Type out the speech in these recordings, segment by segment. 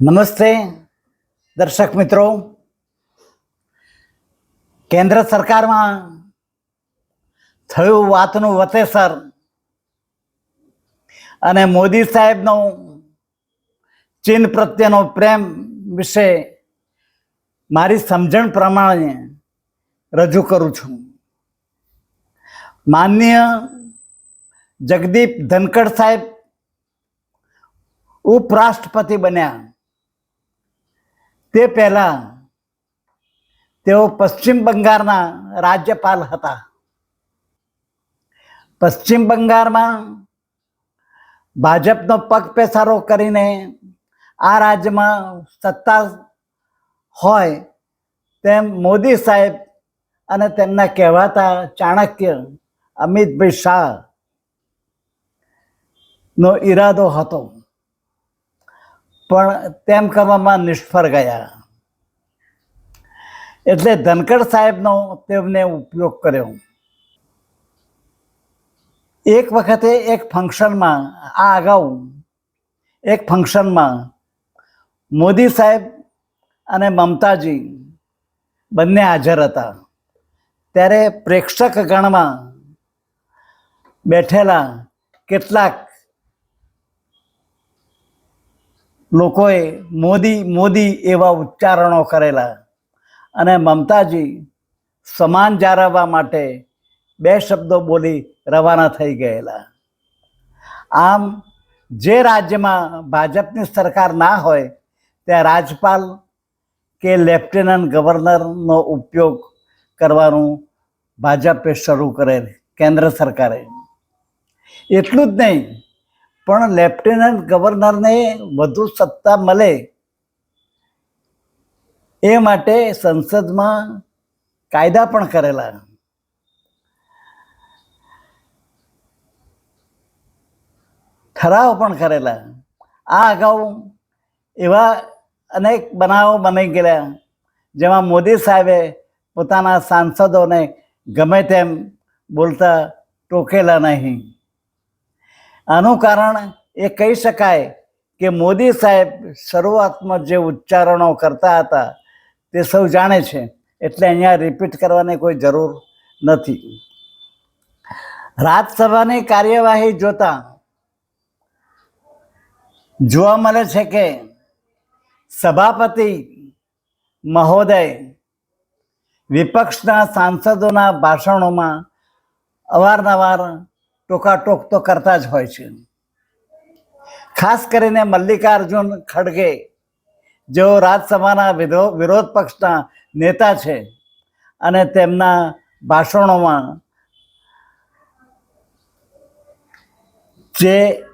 નમસ્તે, દર્શક મિત્રો. કેન્દ્ર સરકારમાં થયું વાતનું વતેસર અને મોદી સાહેબનો ચીન પ્રત્યેનો પ્રેમ વિશે મારી સમજણ પ્રમાણે રજૂ કરું છું. માનનીય જગદીપ ધનકડ સાહેબ ઉપરાષ્ટ્રપતિ બન્યા. તે પહેલા તેઓ પશ્ચિમ બંગાળના રાજ્યપાલ હતા. પશ્ચિમ બંગાળમાં ભાજપનો પગ પેસારો કરીને આ રાજ્યમાં સત્તા હોય તેમ મોદી સાહેબ અને તેમના કહેવાતા ચાણક્ય અમિતભાઈ શાહ નો ઈરાદો હતો. પણ તેમ કરવામાં નિષ્ફળ ગયા. એટલે ધનકડ સાહેબનો તેમને ઉપયોગ કર્યો. એક વખતે એક ફંક્શનમાં, આ અગાઉ, એક ફંક્શનમાં મોદી સાહેબ અને મમતાજી બંને હાજર હતા. ત્યારે પ્રેક્ષક ગણમાં બેઠેલા કેટલાક લોકોએ મોદી મોદી એવા ઉચ્ચારણો કરેલા. અને મમતાજી સમાન જાળવવા માટે બે શબ્દો બોલી રવાના થઈ ગયેલા. આમ જે રાજ્યમાં ભાજપની સરકાર ના હોય, ત્યાં રાજપાલ કે લેફ્ટનન્ટ ગવર્નરનો ઉપયોગ કરવાનું ભાજપે શરૂ કરેલ, કેન્દ્ર સરકારે. એટલું જ નહીં પણ લેફ્ટનન્ટ ગવર્નરને વધુ સત્તા મળે એ માટે સંસદમાં કાયદા પણ કરેલા. ઠરાવ પણ કરેલા. આ અગાઉ એવા અનેક બનાવો બની ગયેલા, જેમાં મોદી સાહેબે પોતાના સાંસદોને ગમે તેમ બોલતા ટોકેલા નહીં. આનું કારણ એ કહી શકાય કે મોદી સાહેબ શરૂઆતમાં જે ઉચ્ચારણો કરતા હતા, તે સૌ જાણે છે. એટલે અહીંયા રિપીટ કરવાની કોઈ જરૂર નથી. રાજ્યસભાની કાર્યવાહી જોતા જોવા મળે છે કે સભાપતિ મહોદય વિપક્ષના સાંસદોના ભાષણોમાં અવારનવાર ટોકાટોક તો કરતા જ હોય છે. ખાસ કરીને મલ્લિકાર્જુન ખડગે, જેઓ રાજ્યસભાના વિરોધ પક્ષના નેતા છે અને તેમના ભાષણોમાં જે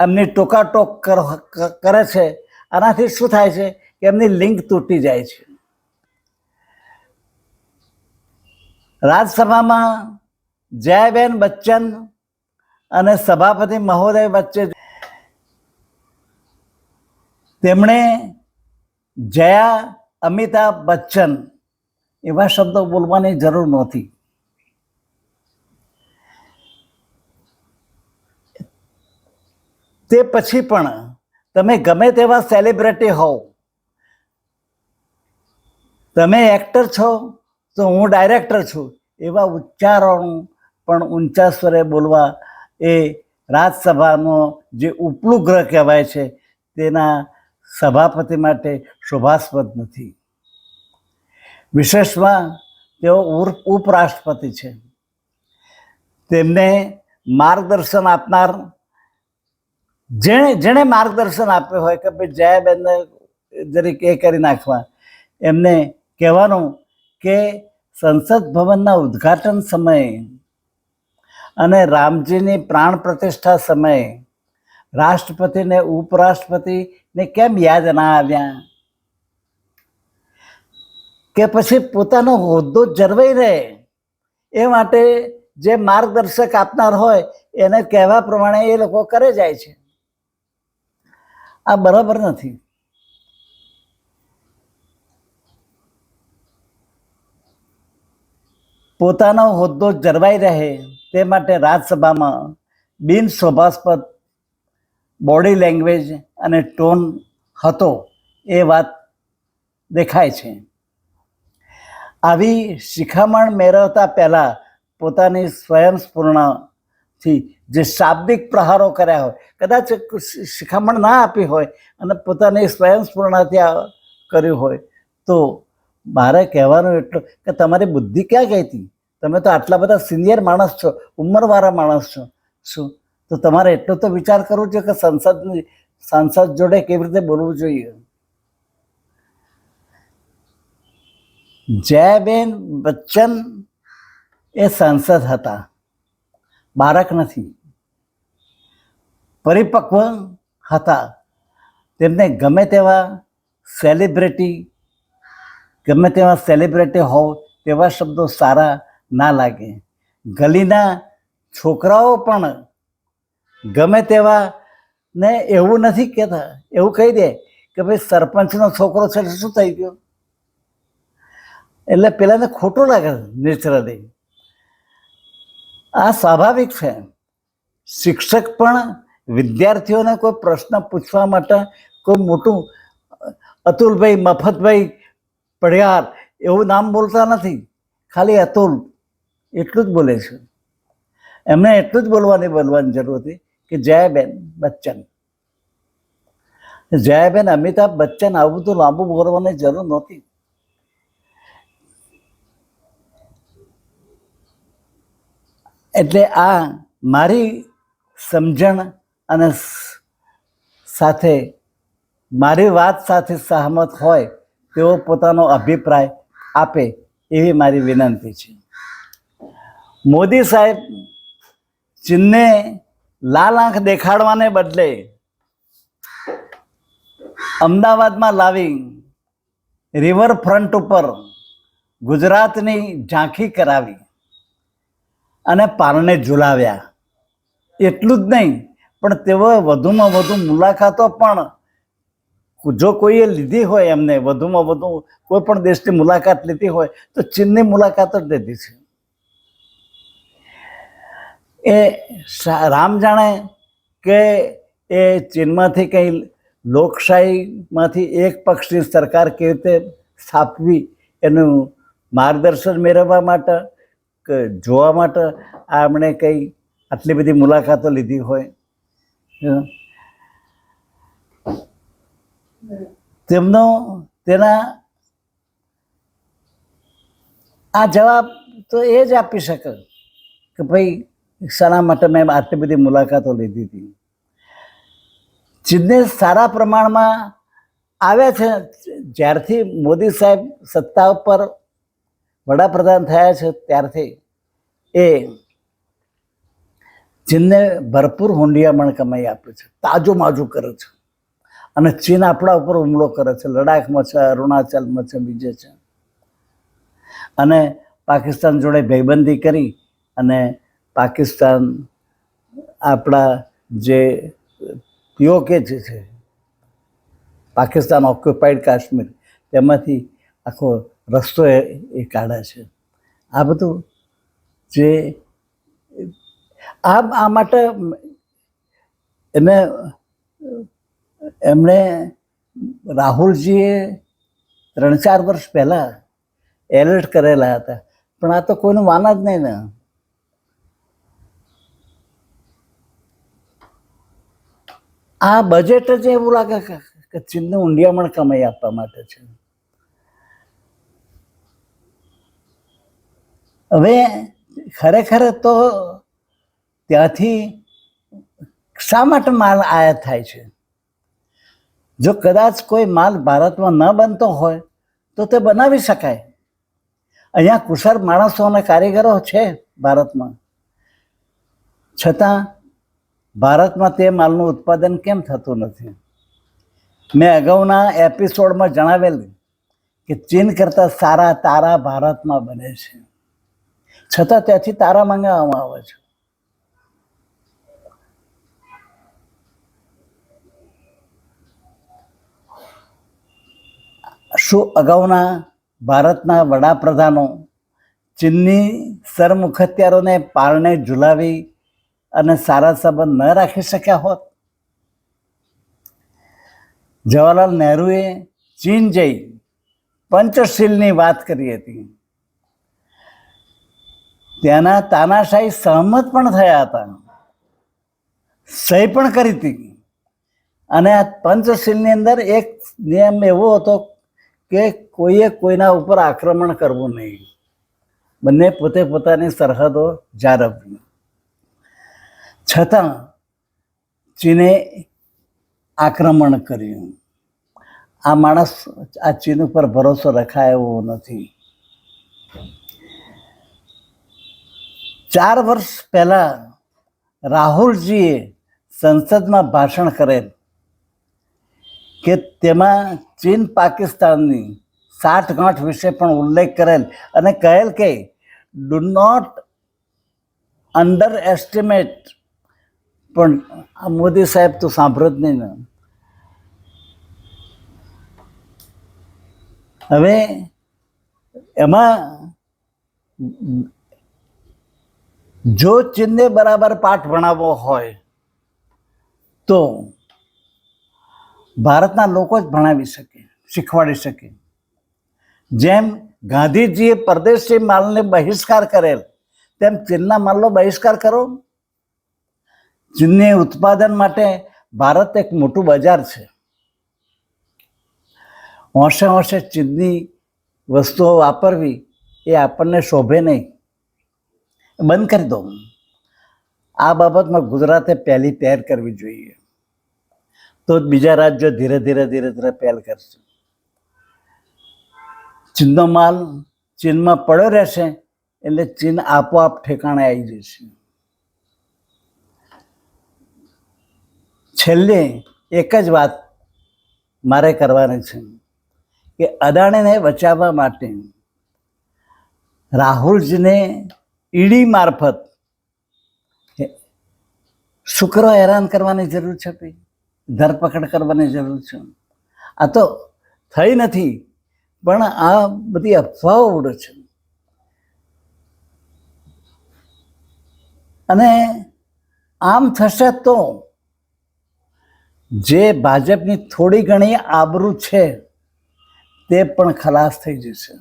એમની ટોકાટોક કર- છે, આનાથી શું થાય છે કે એમની લિંક તૂટી જાય છે. રાજ્યસભામાં જયાબેન બચ્ચન અને સભાપતિ મહોદય વચ્ચે તેમણે જયા અમિતાભ બચ્ચન એવા શબ્દો બોલવાની જરૂર નહોતી. તે પછી પણ તમે ગમે તેવા સેલિબ્રિટી હોવ, તમે એક્ટર છો તો હું ડાયરેક્ટર છું એવા ઉચ્ચારણો પણ ઊંચા સ્વરે બોલવા એ રાજસભાનો જે ઉપલું ગ્રહ કહેવાય છે, તેના સભાપતિ માટે શોભાસ્પદ નથી. વિશેષમાં તેઓ ઉપરાષ્ટ્રપતિ છે. તેમને માર્ગદર્શન આપનાર, જેણે જેણે માર્ગદર્શન આપ્યું હોય કે ભાઈ જયાબેનને જરીક એ કરી નાખવા, એમને કહેવાનું કે સંસદ ભવનના ઉદ્ઘાટન સમયે અને રામજીની પ્રાણ પ્રતિષ્ઠા સમયે રાષ્ટ્રપતિને, ઉપરાષ્ટ્રપતિને કેમ યાદ ના આવ્યા? કે પછી પોતાનો હોદ્દો જળવાઈ રહે? એ માટે જે માર્ગદર્શક આપનાર હોય, એને કહેવા પ્રમાણે એ લોકો કરે જાય છે. આ બરાબર નથી. પોતાનો હોદ્દો જળવાઈ રહે. તે માટે રાજ્યસભામાં બિન શોભાસ્પદ બોડી લેંગ્વેજ અને ટોન હતો એ વાત દેખાય છે. આવી શિખામણ મેળવતા પહેલાં પોતાની સ્વયંસ્ફૂર્ણથી જે શાબ્દિક પ્રહારો કર્યા હોય, કદાચ શિખામણ ના આપી હોય અને પોતાની સ્વયંસ્ફૂર્ણથી કર્યું હોય, તો મારે કહેવાનું એટલું કે તમારી બુદ્ધિ ક્યાં ગઈ હતી? તમે તો આટલા બધા સિનિયર માણસ છો, ઉંમરવાળા માણસ છો. શું? તો તમારે એટલો તો વિચાર કરવો જોઈએ કે સંસદની, સાંસદ જોડે કેવી રીતે બોલવું જોઈએ? જયબેન બચ્ચન એ સાંસદ હતા. બાળક નથી. પરિપક્વ હતા. તેમને ગમે તેવા સેલિબ્રિટી ગમે તેવા સેલિબ્રિટી હોવ, તેવા શબ્દો સારા ના લાગે. ગલીના છોકરાઓ પણ ગમે તેવા ને એવું નથી કહેતા. એવું કહી દે કે ભાઈ સરપંચનો છોકરો છે શું થઈ ગયો? એટલે પેલાને ખોટું લાગે નેચરલી. આ સ્વાભાવિક છે. શિક્ષક પણ વિદ્યાર્થીઓને કોઈ પ્રશ્ન પૂછવા માટે કોઈ મોટું, અતુલભાઈ મફતભાઈ પડિયાર એવું નામ બોલતા નથી. ખાલી અતુલ. એટલું જ બોલે છે. એમને એટલું જ બોલવાની બોલવાની જરૂર હતી કે જયાબેન બચ્ચન. જયાબેન અમિતાભ બચ્ચન આવું બધું લાંબુ બોલવાની જરૂર નહોતી. એટલે આ મારી સમજણ અને સાથે, મારી વાત સાથે સહમત હોય તેવો પોતાનો અભિપ્રાય આપે એવી મારી વિનંતી છે. મોદી સાહેબ ચીનને લાલ આંખ દેખાડવાને બદલે અમદાવાદમાં લાવી રિવરફ્રન્ટ ઉપર ગુજરાતની ઝાંખી કરાવી અને પારણે ઝુલાવ્યા. એટલું જ નહીં, પણ તેઓ વધુમાં વધુ મુલાકાતો પણ જો કોઈએ લીધી હોય એમને, વધુમાં વધુ કોઈ પણ દેશની મુલાકાત લીધી હોય તો ચીનની મુલાકાત જ લીધી છે. એ રામ જાણે કે એ ચીનમાંથી કંઈ લોકશાહીમાંથી એક પક્ષની સરકાર કેવી રીતે સ્થાપવી એનું માર્ગદર્શન મેળવવા માટે, કે જોવા માટે આમણે કંઈ આટલી બધી મુલાકાતો લીધી હોય. તેમનો, તેના આ જવાબ તો એ જ આપી શકે કે ભાઈ શાના માટે મેં આટલી બધી મુલાકાતો લીધી હતી. ચીનને સારા પ્રમાણમાં આવ્યા છે. જ્યારથી મોદી સાહેબ સત્તા ઉપર વડાપ્રધાન થયા છે, ત્યારથી એ ચીનને ભરપૂર હુંડિયામણ કમાઈ આપે છે તાજું માજું કરે છે. અને ચીન આપણા ઉપર હુમલો કરે છે, લડાખમાં છે, અરુણાચલમાં છે, બીજે છે. અને પાકિસ્તાન જોડે ભયબંધી કરી અને પાકિસ્તાન આપણા જે પીઓકે જે છે, પાકિસ્તાન ઓક્યુપાઈડ કાશ્મીર, તેમાંથી આખો રસ્તો એ કાઢે છે. આ બધું જે આ આ માટે એને, એમણે રાહુલજીએ ત્રણ ચાર વર્ષ પહેલાં એલર્ટ કરેલા હતા. પણ આ તો કોઈનું માના જ નહીં ને. આ બજેટ જ એવું લાગે કે ચીનને ઊંડિયામણ કમાઈ આપવા માટે છે. હવે ખરેખર તો ત્યાંથી શા માટે માલ આયાત થાય છે? જો કદાચ કોઈ માલ ભારતમાં ન બનતો હોય, તો તે બનાવી શકાય. અહીંયા કુશળ માણસો અને કારીગરો છે ભારતમાં. છતાં ભારતમાં તે માલનું ઉત્પાદન કેમ થતું નથી? મેં અગાઉના એપિસોડમાં જણાવેલું કે ચીન કરતાં સારા તારા ભારતમાં બને છે. છતાં ત્યાંથી તારા મંગાવવામાં આવે છે. શું અગાઉના ભારતના વડાપ્રધાનો ચીનની સરમુખત્યારોને પારણે ઝુલાવી અને સારા સંબંધ ન રાખી શક્યા હોત? જવાહરલાલ નહેરુએ ચીન જઈ પંચશીલની વાત કરી હતી. ત્યાંના તાનાશાહી સહમત પણ થયા હતા. સહી પણ કરી હતી. અને આ પંચશીલની અંદર એક નિયમ એવો હતો કે કોઈએ કોઈના ઉપર આક્રમણ કરવું નહીં. બંને પોતે પોતાની સરહદો જાળવવી. છતાં ચીને આક્રમણ કર્યું. આ માણસ આ ચીન ઉપર ભરોસો રખાય નથી. ચાર વર્ષ પહેલાં રાહુલજીએ સંસદમાં ભાષણ કરેલ કે તેમાં ચીન પાકિસ્તાનની સાઠગાંઠ વિશે પણ ઉલ્લેખ કરેલ અને કહેલ કે ડુ નોટ અંડર એસ્ટિમેટ પણ આ મોદી સાહેબ તો સાંભળો જ નહીં ને. હવે એમાં જો ચીનને બરાબર પાઠ ભણાવવો હોય તો ભારતના લોકો જ ભણાવી શકે, શીખવાડી શકે. જેમ ગાંધીજીએ પરદેશી માલને બહિષ્કાર કરેલ, તેમ ચીનના માલનો બહિષ્કાર કરો. ચીનની ઉત્પાદન માટે ભારત એક મોટું બજાર છે. હોંશે હોંશે ચીનની વસ્તુઓ વાપરવી એ આપણને શોભે નહીં. બંધ કરી દો. આ બાબતમાં ગુજરાતે પહેલી પહેલ કરવી જોઈએ. તો જ બીજા રાજ્યો ધીરે ધીરે ધીરે ધીરે પહેલ કરશે. ચીનનો માલ ચીનમાં પડ્યો રહેશે એટલે ચીન આપોઆપ ઠેકાણે આવી જશે. છેલ્લે એક જ વાત મારે કરવાની છે કે અદાણીને બચાવવા માટે રાહુલજીને ઈડી મારફત શુક્ર હેરાન કરવાની જરૂર છે ભાઈ. ધરપકડ કરવાની જરૂર છે. આ તો થઈ નથી, પણ આ બધી અફવાઓ ઉડે છે. અને આમ થશે તો જે ભાજપની થોડી ઘણી આબરૂ છે, તે પણ ખલાસ થઈ જશે.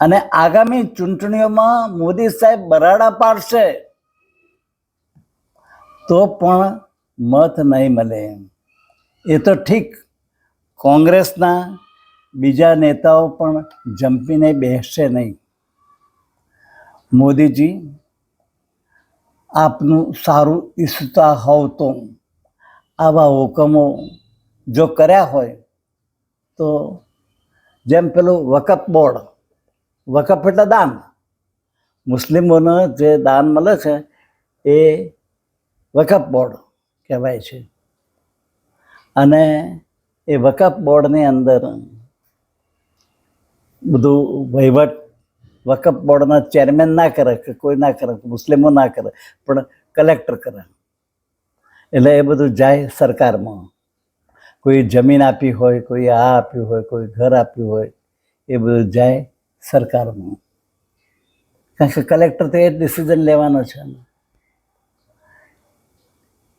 અને આગામી ચૂંટણીઓમાં મોદી સાહેબ બરાડા પાડશે, તો પણ મત નહીં મળે. એ તો ઠીક, કોંગ્રેસના બીજા નેતાઓ પણ જંપીને બેસશે નહીં. મોદીજી, આપનું સારું ઈચ્છતા હોવ તો. આવા હુકમો જો કર્યા હોય, તો જેમ પેલું વકફ બોર્ડ, વકફ એટલે દાન. મુસ્લિમોને જે દાન મળે છે, એ વકફ બોર્ડ કહેવાય છે. અને એ વકફ બોર્ડની અંદર બધું વહીવટ વકફ બોર્ડના ચેરમેન ના કરે કે કોઈ ના કરે, મુસ્લિમો ના કરે, પણ કલેક્ટર કરે. એટલે એ બધું જાય સરકારમાં. કોઈ જમીન આપી હોય, કોઈ આ આપ્યું હોય, કોઈ ઘર આપ્યું હોય, એ બધું જાય સરકારમાં. કારણ કે કલેક્ટર તો એ ડિસિઝન લેવાનો છે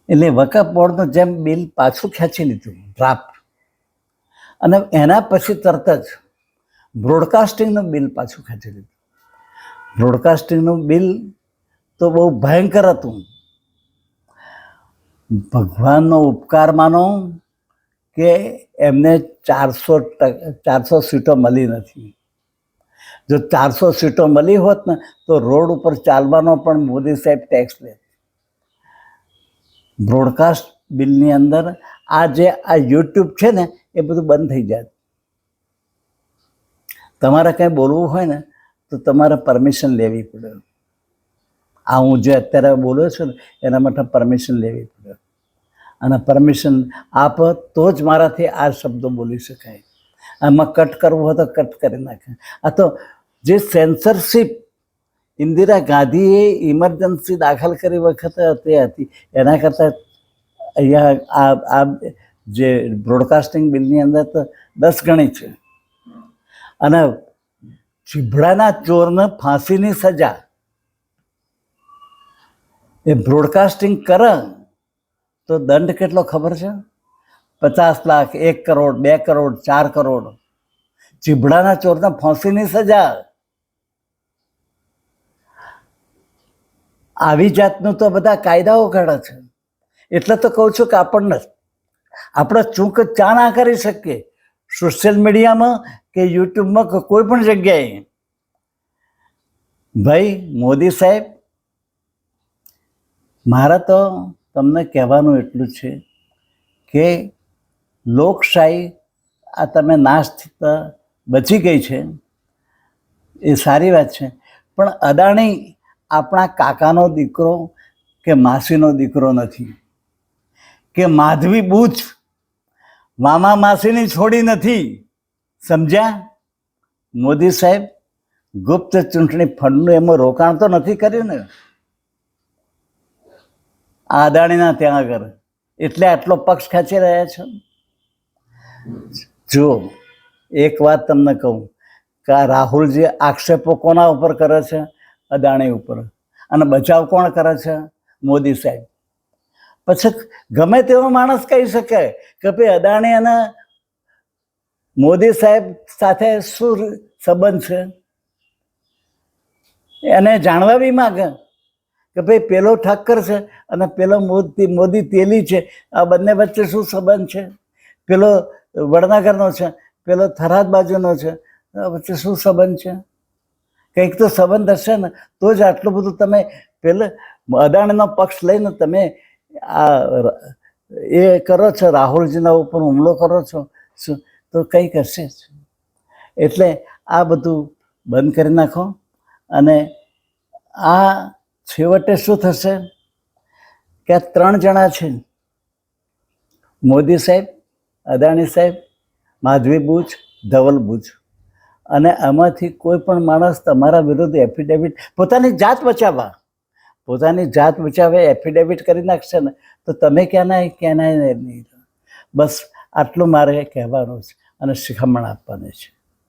એટલે વકફ બોર્ડનું જેમ બિલ પાછું ખેંચી લીધું ડ્રાફ્ટ અને એના પછી તરત જ બ્રોડકાસ્ટિંગનું બિલ પાછું ખેંચી લીધું. બ્રોડકાસ્ટિંગનું બિલ તો બહુ ભયંકર હતું. ભગવાનનો ઉપકાર માનો કે એમને ચારસો ચારસો સીટો મળી નથી. જો ચારસો સીટો મળી હોત ને, તો રોડ ઉપર ચાલવાનો પણ મોદી સાહેબ ટેક્સ લે. બ્રોડકાસ્ટ બિલની અંદર આ જે, આ યુટ્યુબ છે ને, એ બધું બંધ થઈ જાય. તમારે કંઈ બોલવું હોય ને, તો તમારે પરમિશન લેવી પડે. આ હું જે અત્યારે બોલું છું ને, એના માટે પરમિશન લેવી પડે. અને પરમિશન આપ તો જ મારાથી આ શબ્દો બોલી શકાય. આમાં કટ કરવું હોય તો કટ કરી નાખે. આ તો જે સેન્સરશિપ ઇન્દિરા ગાંધીએ ઇમરજન્સી દાખલ કરી વખતે તે હતી, એના કરતાં અહીંયા આ આ જે બ્રોડકાસ્ટિંગ બિલની અંદર તો દસ ગણી છે. અને જીભડાના ચોરને ફાંસીની સજા એ બ્રોડકાસ્ટિંગ કરે તો દંડ કેટલો ખબર છે? પચાસ લાખ, એક કરોડ, બે કરોડ, ચાર કરોડ. ચીભડાના ચોરના ફાંસીની સજા. આવી જાતનું તો બધા કાયદાઓ કાઢે છે. એટલે તો કહું છું કે આપણને આપણે ચૂંક ચા ના કરી શકીએ. સોશિયલ મીડિયામાં કે યુટ્યુબમાં કોઈ પણ જગ્યાએ. ભાઈ, મોદી સાહેબ મારા તો તમને કહેવાનું એટલું છે કે લોકશાહી આ તમે નાશ થતા બચી ગઈ છે. એ સારી વાત છે. પણ અદાણી આપણા કાકાનો દીકરો કે માસીનો દીકરો નથી. કે માધવી બુચ મામા માસીની છોડી નથી. સમજ્યા? મોદી સાહેબ, ગુપ્ત ચૂંટણી ફંડનું એમાં રોકાણ તો નથી કર્યું ને? અદાણીના ત્યાં આગળ. એટલે આટલો પક્ષ ખેંચી રહ્યા છો? જુઓ એક વાત તમને કહું. કે આ રાહુલજી આક્ષેપો કોના ઉપર કરે છે? અદાણી ઉપર. અને બચાવ કોણ કરે છે? મોદી સાહેબ. પછી ગમે તેવો માણસ કહી શકે કે ભાઈ, અદાણી અને મોદી સાહેબ સાથે શું સંબંધ છે? એને જાણવા બી માગે. કે ભાઈ પેલો ઠક્કર છે અને પેલો મોદી મોદી તેલી છે. આ બંને વચ્ચે શું સંબંધ છે? પેલો વડનગરનો છે, પેલો થરાદ બાજુનો છે, આ વચ્ચે શું સંબંધ છે? કંઈક તો સંબંધ હશે ને, તો જ આટલું બધું તમે પેલે અદાણીનો પક્ષ લઈને તમે આ એ કરો છો, રાહુલજીના ઉપર હુમલો કરો છો, શું? તો કંઈક હશે જ. એટલે આ બધું બંધ કરી નાખો અને આ છેવટે શું થશે? કે આ ત્રણ જણા છે. મોદી સાહેબ, અદાણી સાહેબ, માધવી બુચ ધવલ બુચ અને આમાંથી કોઈ પણ માણસ તમારા વિરુદ્ધ એફિડેવિટ પોતાની જાત બચાવવા. પોતાની જાત બચાવે એફિડેવિટ કરી નાખશે ને, તો તમે ક્યાંના ક્યાંના નહીં બસ આટલું મારે કહેવાનું છે અને શિખામણ આપવાની છે.